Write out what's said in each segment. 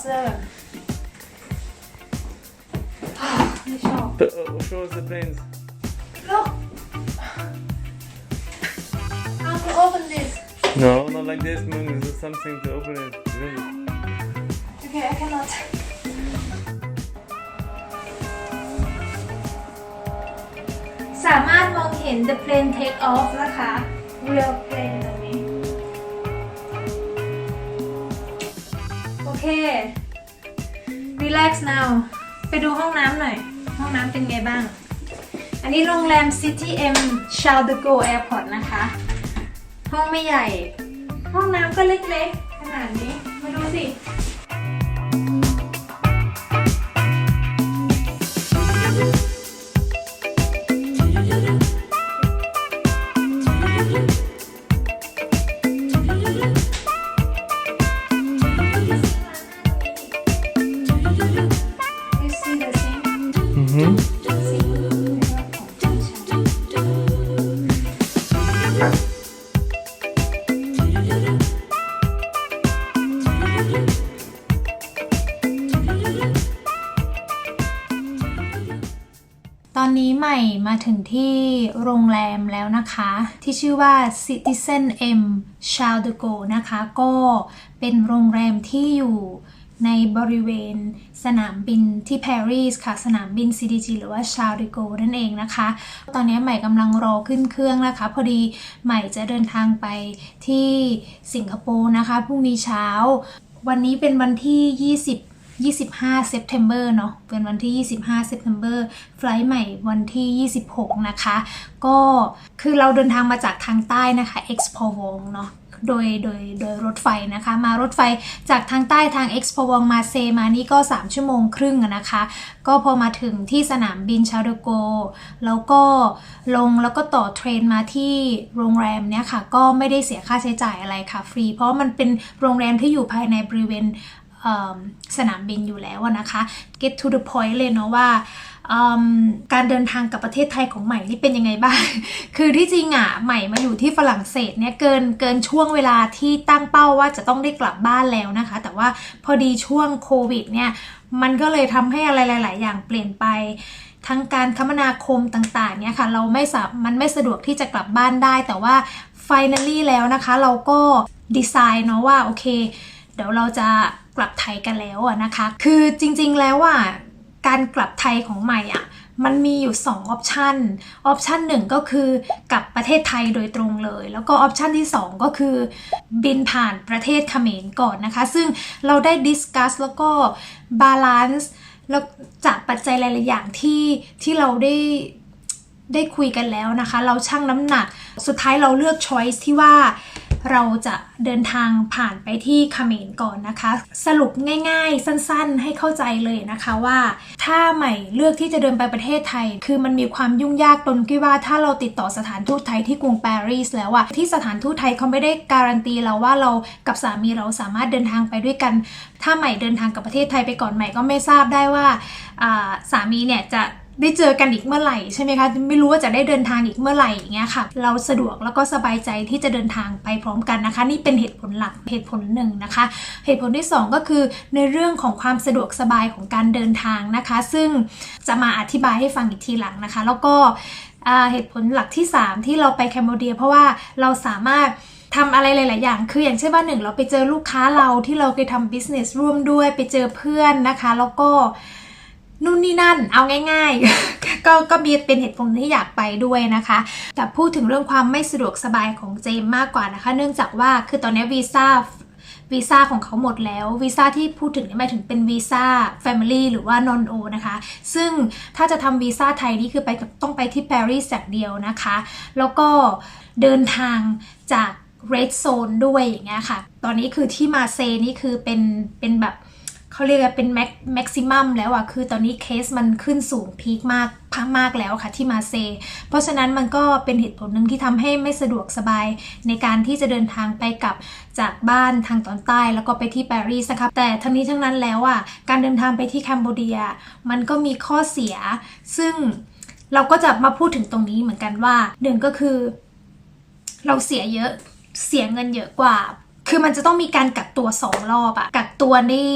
เสื้ออ่าไม่ชอบ The, uh, show us the planes. Look how to open this No, not like this, Moon. This is something to open it. Really. okay I cannot สามารถมองเห็น the plane take off นะคะ real plane relax now ไปดูห้องน้ำหน่อย ห้องน้ำเป็นไงบ้าง อันนี้โรงแรม City M c h a r l e de Gaulle Airport นะคะ ห้องไม่ใหญ่ ห้องน้ำก็เล็กๆ ขนาดนี้ มาดูสิ ตอนนี้ใหม่มาถึงที่โรงแรมแล้วนะคะ ที่ชื่อว่า Citizen M c h a l d e g o นะคะ ก็เป็นโรงแรมที่อยู่ในบริเวณสนามบินที่ปารีสค่ะ สนามบิน CDG หรือว่า Charles de Gaulle นั่นเองนะคะ ตอนนี้ใหม่กำลังรอขึ้นเครื่องนะคะ พอดีใหม่จะเดินทางไปที่สิงคโปร์นะคะพรุ่งนี้เช้า วันนี้เป็นวันที่ 20 25 September เนาะเป็นวันที่ 25 September ไฟลท์ใหม่วันที่ 26 นะคะ ก็คือเราเดินทางมาจากทางใต้นะคะ Expo Wong เนาะโดยโดยโดยรถไฟนะคะ มารถไฟจากทางใต้ทาง Expo Wong มาเซมานี่ก็ 3 ชั่วโมงครึ่งนะคะ ก็พอมาถึงที่สนามบินชาร์ลโก แล้วก็ลงแล้วก็ต่อเทรนมาที่โรงแรมเนี่ยค่ะ ก็ไม่ได้เสียค่าใช้จ่ายอะไรค่ะ ฟรี เพราะมันเป็นโรงแรมที่อยู่ภายในบริเวณ สนามบินอยู่แล้วนะคะ get to the point เลยเนาะว่าการเดินทางกับประเทศไทยของใหม่นี่เป็นยังไงบ้าง คือที่จริงอะใหม่มาอยู่ที่ฝรั่งเศสเนี่ยเกินเกินช่วงเวลาที่ตั้งเป้าว่าจะต้องได้กลับบ้านแล้วนะคะ แต่ว่าพอดีช่วงโควิดเนี่ยมันก็เลยทำให้อะไรหลาย ๆ อย่างเปลี่ยนไปทั้งการคมนาคมต่างๆเนี่ยค่ะ เราไม่สามันไม่สะดวกที่จะกลับบ้านได้ แต่ว่า finally แล้วนะคะ เราก็ดีไซน์เนาะว่าโอเค เดี๋ยวเราจะ กลับไทยกันแล้วอะนะคะ คือจริงๆแล้วอะการกลับไทยของใหม่อะมันมีอยู่2ออปชันออปชันหนึ่งก็คือกลับประเทศไทยโดยตรงเลย แล้วก็ออปชันที่ 2 ก็คือ บินผ่านประเทศเขมรก่อนนะคะ ซึ่งเราได้ดิสคัสแล้วก็บาลานซ์แล้วจากปัจจัยหลาย ๆ อย่างที่ที่เราได้ได้คุยกันแล้วนะคะ เราชั่งน้ำหนัก สุดท้ายเราเลือก choice ที่ว่า เราจะเดินทางผ่านไปที่เขมรก่อนนะคะ สรุปง่ายๆ สั้นๆ ให้เข้าใจเลยนะคะว่า ถ้าใหม่เลือกที่จะเดินไปประเทศไทย คือมันมีความยุ่งยากตรงที่ว่าถ้าเราติดต่อสถานทูตไทยที่กรุงปารีสแล้วอะที่สถานทูตไทยเขาไม่ได้การันตีเราว่าเรากับสามีเราสามารถเดินทางไปด้วยกัน ถ้าใหม่เดินทางกับประเทศไทยไปก่อนใหม่ก็ไม่ทราบได้ว่าอ่าสามีเนี่ยจะ ได้เจอกันอีกเมื่อไหร่ใช่ไหมคะไม่รู้ว่าจะได้เดินทางอีกเมื่อไหร่อย่างเงี้ยค่ะ เราสะดวกแล้วก็สบายใจที่จะเดินทางไปพร้อมกันนะคะ นี่เป็นเหตุผลหลักเหตุผลหนึ่งนะคะ เหตุผลที่สองก็คือในเรื่องของความสะดวกสบายของการเดินทางนะคะ ซึ่งจะมาอธิบายให้ฟังอีกทีหลังนะคะ แล้วก็เหตุผลหลักที่ 3 ที่เราไปแคมโบเดีย เพราะว่าเราสามารถทำอะไรหลาย ๆ อย่าง คืออย่างเช่นว่าหนึ่งเราไปเจอลูกค้าเราที่เราเคยทำ business ร่วมด้วย ไปเจอเพื่อนนะคะ แล้วก็ นู่นนี่นั่นเอาง่ายๆ ก็ก็มีเป็นเหตุผลที่อยากไปด้วยนะคะ แต่พูดถึงเรื่องความไม่สะดวกสบายของเจมมากกว่านะคะ เนื่องจากว่าคือตอนนี้วีซ่าวีซ่าของเขาหมดแล้ววีซ่าที่พูดถึงนี่หมายถึงเป็นวีซ่า Family หรือว่า non o นะคะ ซึ่งถ้าจะทำวีซ่าไทยนี่คือไปต้องไปที่ปารีสจากเดียวนะคะ แล้วก็เดินทางจาก red zone ด้วยอย่างเงี้ยค่ะ ตอนนี้คือที่มาเซนี่คือเป็นเป็นแบบ เขาเรียกว่าเป็นแม็กแม็กซิมัมแล้วอะคือตอนนี้เคสมันขึ้นสูงพีคมากพัมากแล้วค่ะที่มาเซ เพราะฉะนั้นมันก็เป็นเหตุผลหนึ่งที่ทำให้ไม่สะดวกสบาย ในการที่จะเดินทางไปกับจากบ้านทางตอนใต้แล้วก็ไปที่ปารีสนะคะแต่ทั้งนี้ทั้งนั้นแล้วอะการเดินทางไปที่แคนเบเดีย มันก็มีข้อเสีย ซึ่งเราก็จะมาพูดถึงตรงนี้เหมือนกันว่าหนึ่งก็คือ เราเสียเยอะเสียเงินเยอะกว่า คือมันจะต้องมีการกักตัวสองรอบอะกักตัวที่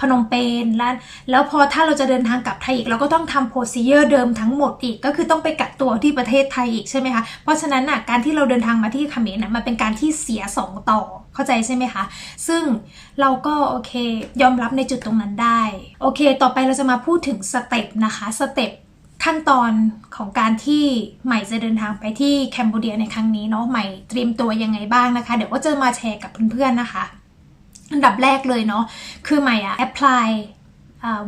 พนมเปญแล้วแล้วพอถ้าเราจะเดินทางกลับไทยอีกเราก็ต้องทำโปรซีเจอร์เดิมทั้งหมดอีก ก็คือต้องไปกักตัวที่ประเทศไทยอีกใช่ไหมคะ เพราะฉะนั้นอะการที่เราเดินทางมาที่เขมรน่ะมันเป็นการที่เสียสองต่อเข้าใจใช่ไหมคะ ซึ่งเราก็โอเคยอมรับในจุดตรงนั้นได้ โอเค ต่อไปเราจะมาพูดถึงสเต็ปนะคะสเต็ป ขั้นตอนของการที่ใหม่จะเดินทางไปที่แคนเบเดียในครั้งนี้เนาะใหม่เตรียมตัวยังไงบ้างนะคะ เดี๋ยวก็จะมาแชร์กับเพื่อนๆนะคะอันดับแรกเลยเนาะคือใหม่อะแอพพลาย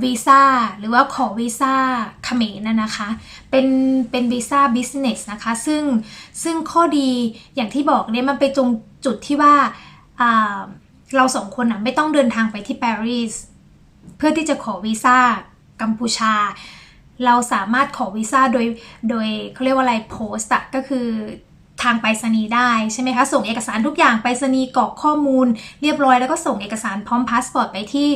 วีซ่าหรือว่าขอวีซ่าเขมรนะนะคะ เป็นเป็นวีซ่าบิสเนสนะคะ ซึ่งซึ่งข้อดีอย่างที่บอกเนี่ยมันไปตรงจุดที่ว่าอ่าเราสองคนอะไม่ต้องเดินทางไปที่ปารีสเพื่อที่จะขอวีซ่ากัมพูชา เราสามารถขอวีซ่าโดยโดยเขาเรียกว่าอะไรโพสต์อะก็คือทางไปรษณีย์ได้ใช่ไหมคะ ส่งเอกสารทุกอย่างไปรษณีย์กรอกข้อมูล เรียบร้อยแล้วก็ส่งเอกสารพร้อมพาสปอร์ตไปที่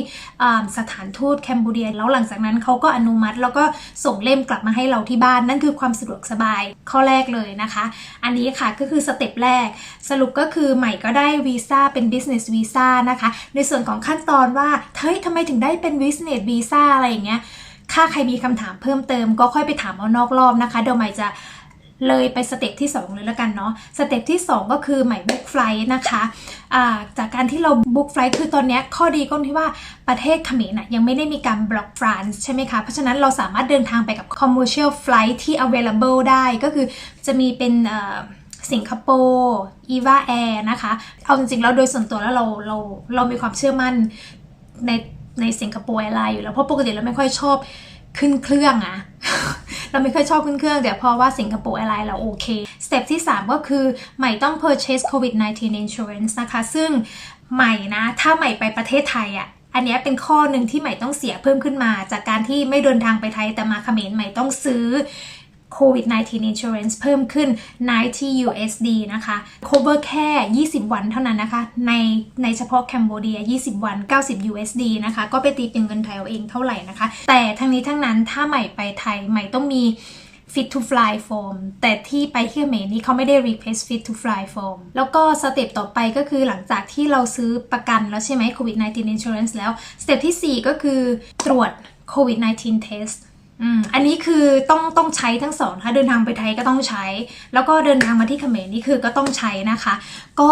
สถานทูตแคนเบเดียแล้วหลังจากนั้นเขาก็อนุมัติ แล้วก็ส่งเล่มกลับมาให้เราที่บ้าน นั่นคือความสะดวกสบายข้อแรกเลยนะคะ อันนี้ค่ะก็คือสเต็ปแรก สรุปก็คือใหม่ก็ได้วีซ่าเป็น business visa นะคะ ในส่วนของขั้นตอนว่าเฮ้ยทำไมถึงได้เป็น business visa อะไรอย่างเงี้ย ถ้าใครมีคำถามเพิ่มเติม ก็ค่อยไปถามเอานอกรอบนะคะ เดี๋ยวใหม่จะเลยไปสเต็ปที่ 2 เลยแล้วกันเนาะสเต็ปที่ 2 ก็คือใหม่บุ๊กไฟล์นะคะอ่าจากการที่เราบุ๊กไฟล์คือตอนนี้ข้อดีก็ที่ว่าประเทศเขมรนะยังไม่ได้มีการบล็อกฟรานซ์ใช่ไหมคะ เพราะฉะนั้นเราสามารถเดินทางไปกับ commercial flight ที่ available ได้ก็คือจะมีเป็นสิงคโปร์อีวาแอร์นะคะ เอาจริงๆแล้วโดยส่วนตัวแล้วเราเราเรามีความเชื่อมั่นใน ในสิงคโปร์แอร์ไลน์อยู่แล้วเพราะปกติเราไม่ค่อยชอบขึ้นเครื่องอะเราไม่ค่อยชอบขึ้นเครื่องแต่เพราะว่าสิงคโปร์แอร์ไลน์เราโอเคสเต็ปที่ 3 ก็คือใหม่ต้อง purchase COVID-19 insurance นะคะ ซึ่งใหม่นะ ถ้าใหม่ไปประเทศไทยอะอันเนี้ยเป็นข้อหนึ่งที่ใหม่ต้องเสียเพิ่มขึ้นมา จากการที่ไม่เดินทางไปไทยแต่มาเขมรใหม่ต้องซื้อ COVID-19 insurance เพิ่มขึ้น 90 USD นะคะ cover แค่ 20 วันเท่านั้นนะคะ ในในเฉพาะแคนเบเดีย 20 วัน 90 USD นะคะ ก็ไปตีเป็นเงินไทยเอาเองเท่าไหร่นะคะ แต่ทั้งนี้ทั้งนั้นถ้าใหม่ไปไทยใหม่ต้องมี fit to fly form แต่ที่ไปที่เมนี่เขาไม่ได้ request fit to fly form แล้วก็สเต็ปต่อไปก็คือหลังจากที่เราซื้อประกันแล้วใช่ไหม COVID-19 insurance แล้ว สเต็ปที่ 4 ก็คือตรวจ COVID-19 test อืมอันนี้คือต้องต้องใช้ทั้งสองถ้าเดินทางไปไทยก็ต้องใช้ แล้วก็เดินทางมาที่เขมรนี่คือก็ต้องใช้นะคะ ก็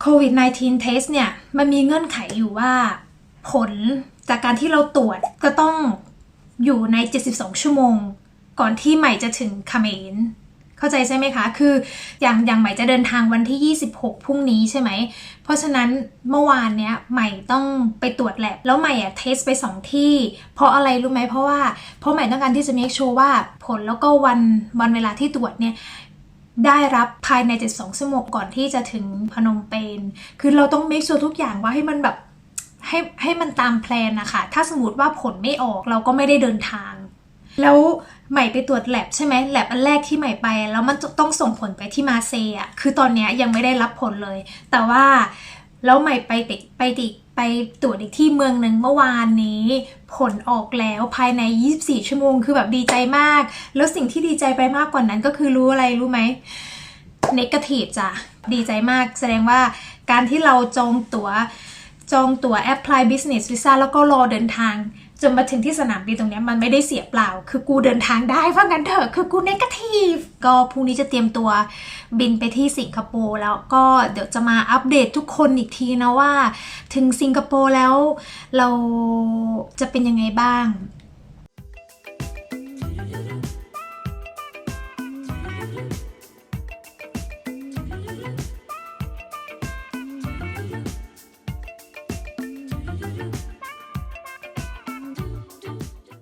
โควิด 19 test เนี่ยมันมีเงื่อนไขอยู่ว่า ผลจากการที่เราตรวจก็ต้องอยู่ใน 72 ชั่วโมง ก่อนที่ใหม่จะถึงเขมร เข้าใจใช่ไหมคะ คืออย่างอย่างใหม่จะเดินทางวันที่ 26 พรุ่งนี้ใช่ไหม เพราะฉะนั้นเมื่อวานเนี้ยใหม่ต้องไปตรวจแลบแล้วใหม่อะเทสไป 2 ที่ เพราะอะไรรู้ไหมเพราะว่าเพราะใหม่ต้องการที่จะ make sure ว่าผลแล้วก็วันวันเวลาที่ตรวจเนี่ยได้รับภายใน 72 ชั่วโมงก่อนที่จะถึงพนมเปญ คือเราต้อง make sure ทุกอย่างว่าให้มันแบบให้ให้มันตามแพลนนะคะ ถ้าสมมติว่าผลไม่ออกเราก็ไม่ได้เดินทาง แล้ว ใหม่ไปตรวจแลบใช่ไหมแลบอันแรกที่ใหม่ไป แล้วมันต้องส่งผลไปที่มาเซอะคือตอนเนี้ยยังไม่ได้รับผลเลย แต่ว่าแล้วใหม่ไปติดไปติดไปตรวจอีกที่เมืองหนึ่งเมื่อวานนี้ ผลออกแล้วภายใน 24 ชั่วโมง คือแบบดีใจมาก แล้วสิ่งที่ดีใจไปมากกว่านั้นก็คือรู้อะไรรู้ไหมเนกาทีฟจ้ะดีใจมาก แสดงว่าการที่เราจองตัว๋วจองตั๋ว apply business visa แล้วก็รอเดินทาง จนมาถึงที่สนามบินตรงนี้มันไม่ได้เสียเปล่า คือกูเดินทางได้เพราะงั้นเถอะคือกูเนกาทีฟก็พรุ่งนี้จะเตรียมตัวบินไปที่สิงคโปร์แล้วก็เดี๋ยวจะมาอัปเดตทุกคนอีกทีนะว่า ถึงสิงคโปร์แล้วเราจะเป็นยังไงบ้าง